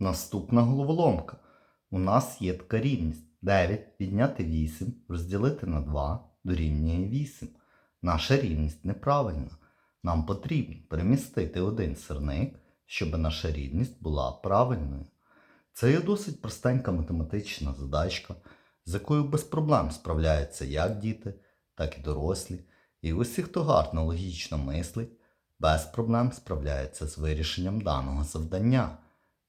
Наступна головоломка. У нас є така рівність. 9 відняти 8 розділити на 2 дорівнює 8. Наша рівність неправильна. Нам потрібно перемістити один сирник, щоб наша рівність була правильною. Це є досить простенька математична задачка, з якою без проблем справляються як діти, так і дорослі. І усі, хто гарно логічно мислить, без проблем справляється з вирішенням даного завдання.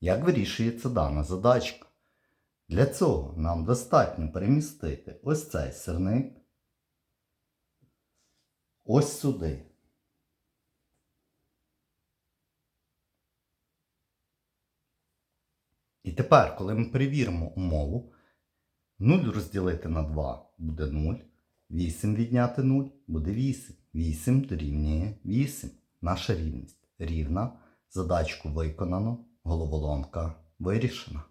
Як вирішується дана задачка? Для цього нам достатньо перемістити ось цей сирник ось сюди. І тепер, коли ми перевіримо умову, 0 розділити на 2 буде 0, 8 відняти 0 буде 8. 8 дорівнює 8. Наша рівність рівна. Задачку виконано, головоломка вирішена.